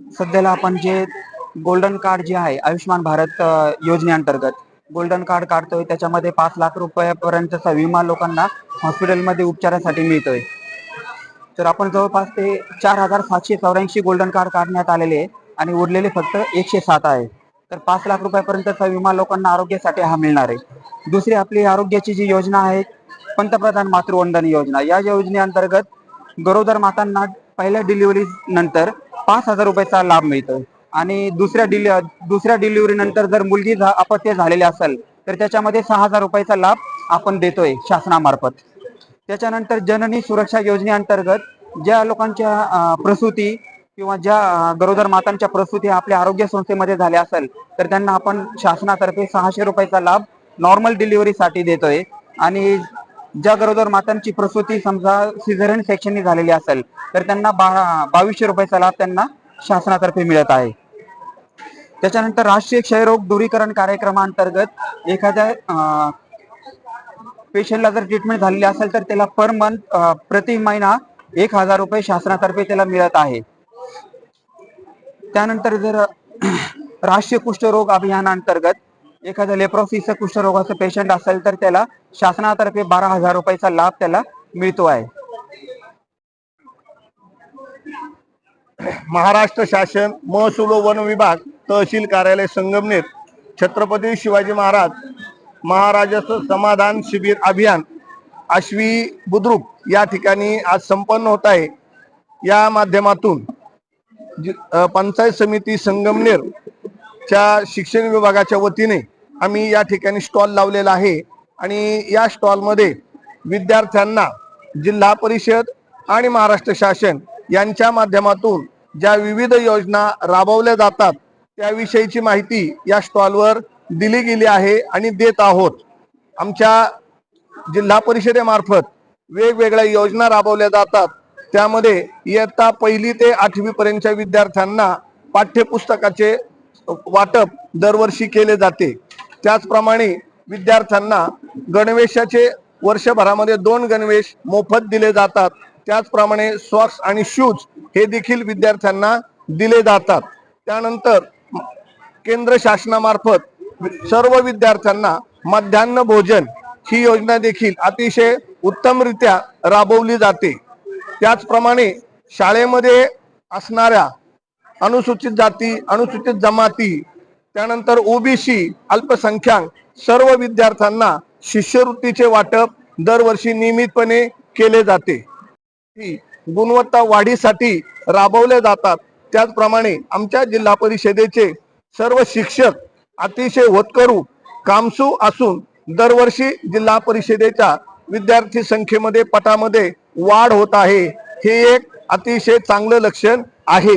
सध्याला आपण जे गोल्डन कार्ड जे आहे आयुष्यमान भारत योजनेअंतर्गत गोल्डन कार्ड काढतोय. त्याच्यामध्ये पाच लाख रुपयापर्यंतचा विमा लोकांना हॉस्पिटलमध्ये उपचारासाठी मिळतोय. तर आपण जवळपास ते चार हजार सातशे चौऱ्याऐंशी गोल्डन कार्ड काढण्यात आलेले आहे आणि उरलेले फक्त एकशे सात आहे. तर पाच लाख रुपयापर्यंतचा विमा लोकांना आरोग्यासाठी हा मिळणार आहे. दुसरी आपली आरोग्याची जी योजना आहे पंतप्रधान मातृवंदन योजना. या योजनेअंतर्गत गरोदर मातांना पहिल्या डिलिव्हरी नंतर पाच हजार रुपयाचा लाभ मिळतो. आणि दुसऱ्या डिलि दुसऱ्या डिलिव्हरी नंतर जर मुलगी झा- अपत्य झालेली असेल तर त्याच्यामध्ये सहा हजार रुपयाचा लाभ आपण देतोय शासनामार्फत. त्याच्यानंतर जननी सुरक्षा योजनेअंतर्गत ज्या लोकांच्या प्रसूती किंवा ज्या गरोदर मातांच्या प्रसूती आपल्या आरोग्य संस्थेमध्ये झाल्या असेल तर त्यांना आपण शासनातर्फे सहाशे रुपयाचा लाभ नॉर्मल डिलिव्हरीसाठी देतोय. आणि ज्या गरोदर मातांची प्रसूती समजा सिझरियन सेक्शननी झालेली असेल तर त्यांना बा बावीसशे रुपयाचा लाभ त्यांना शासनातर्फे मिळत आहे. त्याच्यानंतर राष्ट्रीय क्षयरोग दूरीकरण कार्यक्रमाअंतर्गत एखाद्या पेशंटला जर ट्रीटमेंट झालेली असेल तर त्याला पर मंथ प्रति महिना एक हजार रुपये शासनातर्फे त्याला मिळत आहे. त्यानंतर जर राष्ट्रीय कुष्ठरोग अभियानांतर्गत एखाद्या लेप्रोसिस कुष्ठरोगाचं पेशंट असेल तर त्याला शासनातर्फे बारा हजार रुपयाचा लाभ त्याला मिळतो आहे. महाराष्ट्र शासन महसूल व वन विभाग तहसील कार्यालय संगमनेर छत्रपती शिवाजी महाराज महाराजाचं समाधान शिबिर अभियान आश्वी बुद्रुक या ठिकाणी आज संपन्न होत आहे. या माध्यमातून पंचायत समिती संगमनेर च्या शिक्षण विभागाच्या वतीने आम्ही या ठिकाणी स्टॉल लावलेला आहे. आणि या स्टॉलमध्ये विद्यार्थ्यांना जिल्हा परिषद आणि महाराष्ट्र शासन यांच्या माध्यमातून ज्या विविध योजना राबवल्या जातात त्याविषयीची माहिती या स्टॉलवर दिली गेली आहे आणि देत आहोत. आमच्या जिल्हा परिषदेमार्फत वेगवेगळ्या योजना राबवल्या जातात. त्यामध्ये इयत्ता पहिली ते आठवीपर्यंतच्या विद्यार्थ्यांना पाठ्यपुस्तकाचे वाटप दरवर्षी केले जाते. त्याचप्रमाणे विद्यार्थ्यांना गणवेशाचे वर्षभरामध्ये दोन गणवेश मोफत दिले जातात. त्याचप्रमाणे सॉक्स आणि शूज हे देखील विद्यार्थ्यांना दिले जातात. त्यानंतर केंद्र शासनामार्फत सर्व विद्यार्थ्यांना मध्यान्ह भोजन ही योजना देखील अतिशय उत्तमरित्या राबवली जाते. त्याचप्रमाणे शाळेमध्ये असणाऱ्या अनुसूचित जाती अनुसूचित जमाती त्यानंतर ओबीसी अल्पसंख्याक सर्व विद्यार्थ्यांना शिष्यवृत्तीचे वाटप दरवर्षी नियमितपणे केले जाते. ही गुणवत्ता वाढीसाठी राबवले जातात. त्याचप्रमाणे आमच्या जिल्हा परिषदेचे सर्व शिक्षक अतिशय होतकरू कामसू असून दरवर्षी जिल्हा परिषदेच्या विद्यार्थी संख्येमध्ये पटामध्ये वाढ होत आहे. हे एक अतिशय चांगलं लक्षण आहे.